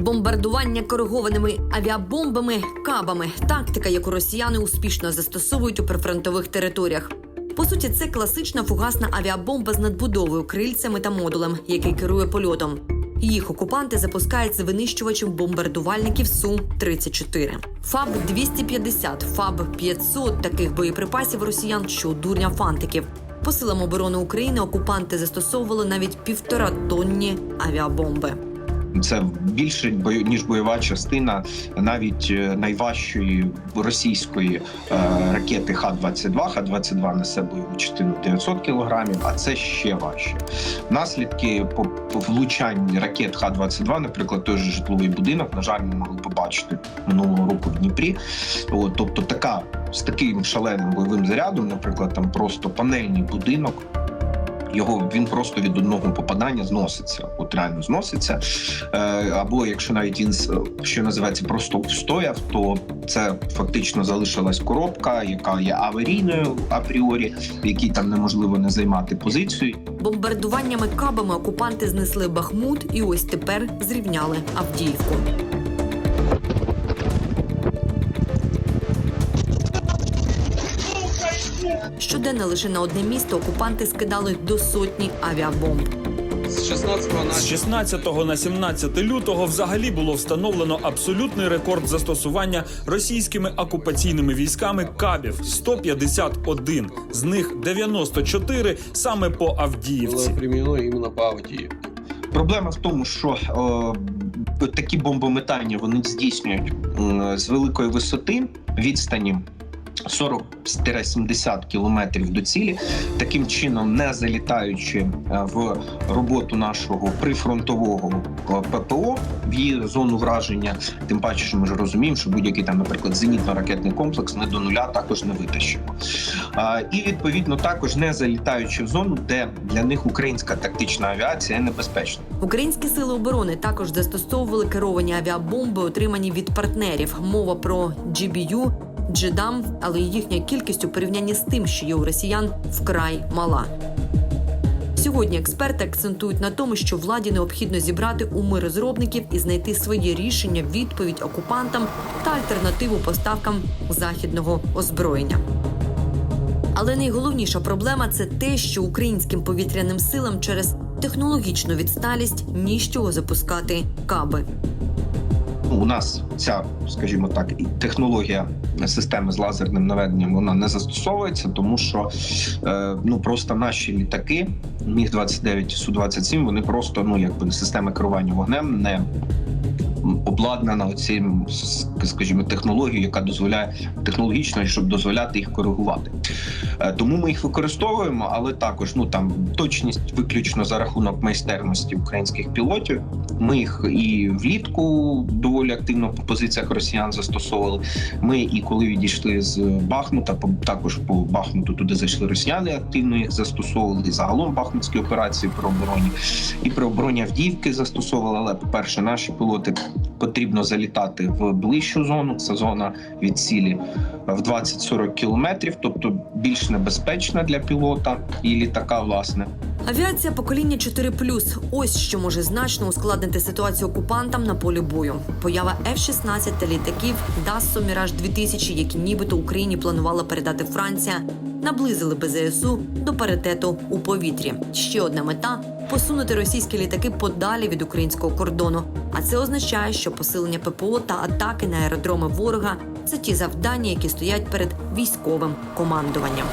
Бомбардування коригованими авіабомбами кабами тактика, яку росіяни успішно застосовують у прифронтових територіях. По суті, це класична фугасна авіабомба з надбудовою, крильцями та модулем, який керує польотом. Їх окупанти запускають з винищувачем бомбардувальників су 34 ФАБ 250 ФАБ 500 таких боєприпасів росіян, що дурня фантиків. По силам оборони України окупанти застосовували навіть півтора тонні авіабомби. Це більше ніж бойова частина навіть е, найважчої російської е, ракети Х-22. Х-22 несе бойову частину 900 кілограмів, а це ще важче. Наслідки по, влучанню ракет Х-22, наприклад, той же житловий будинок, на жаль, ми могли побачити минулого року в Дніпрі. От, тобто, така з таким шаленим бойовим зарядом, наприклад, там просто панельний будинок. Його він просто від одного попадання зноситься, от реально зноситься. Е, або якщо навіть він що називається просто встояв, то це фактично залишилась коробка, яка є аварійною апріорі, в якій там неможливо не займати позицію. Бомбардуваннями кабами окупанти знесли Бахмут і ось тепер зрівняли Авдіївку. Щоденно лише на одне місто окупанти скидали до сотні авіабомб. З 16 на З 16 на 17 лютого взагалі було встановлено абсолютний рекорд застосування російськими окупаційними військами кабів 151, з них 94 саме по Авдіївці. применено іменно по Авдіївці. Проблема в тому, що е, такі бомбометання вони здійснюють м, з великої висоти відстані. 40-70 кілометрів до цілі, таким чином не залітаючи е, в роботу нашого прифронтового е, ППО в її зону враження. Тим паче, що ми ж розуміємо, що будь-який там, наприклад, зенітно-ракетний комплекс ми до нуля також не витащимо. І відповідно також не залітаючи в зону, де для них українська тактична авіація небезпечна. Українські сили оборони також застосовували керовані авіабомби, отримані від партнерів. Мова про GBU, Джедам, але їхня кількість у порівнянні з тим, що є у росіян, вкрай мала. Сьогодні експерти акцентують на тому, що владі необхідно зібрати уми розробників і знайти своє рішення, відповідь окупантам та альтернативу поставкам західного озброєння. Але найголовніша проблема це те, що українським повітряним силам через технологічну відсталість ні з чого запускати каби. Ну, у нас ця, скажімо так, технологія системи з лазерним наведенням вона не застосовується, тому що е, ну просто наші літаки міг 29 су 27 вони просто ну якби системи керування вогнем не обладнана цим, скажімо, технологією, яка дозволяє технологічно, щоб дозволяти їх коригувати. Е, Тому ми їх використовуємо, але також ну там точність виключно за рахунок майстерності українських пілотів. Ми їх і влітку доволі активно по позиціях росіян застосовували. Ми і коли відійшли з Бахмута, також по Бахмуту туди зайшли росіяни, активно їх застосовували. Загалом бахмутські операції при обороні і при обороні Авдіївки застосовували. Але по перше, наші пілоти потрібно залітати в ближчу зону. Це зона від цілі в 20-40 кілометрів, тобто більш небезпечна для пілота і літака, власне. Авіація покоління 4+. Ось що може значно ускладнити ситуацію окупантам на полі бою. Поява F-16 та літаків Dassault Mirage 2000, які нібито Україні планувала передати Франція, наблизили БЗСУ до паритету у повітрі. Ще одна мета посунути російські літаки подалі від українського кордону. А це означає, що посилення ППО та атаки на аеродроми ворога це ті завдання, які стоять перед військовим командуванням.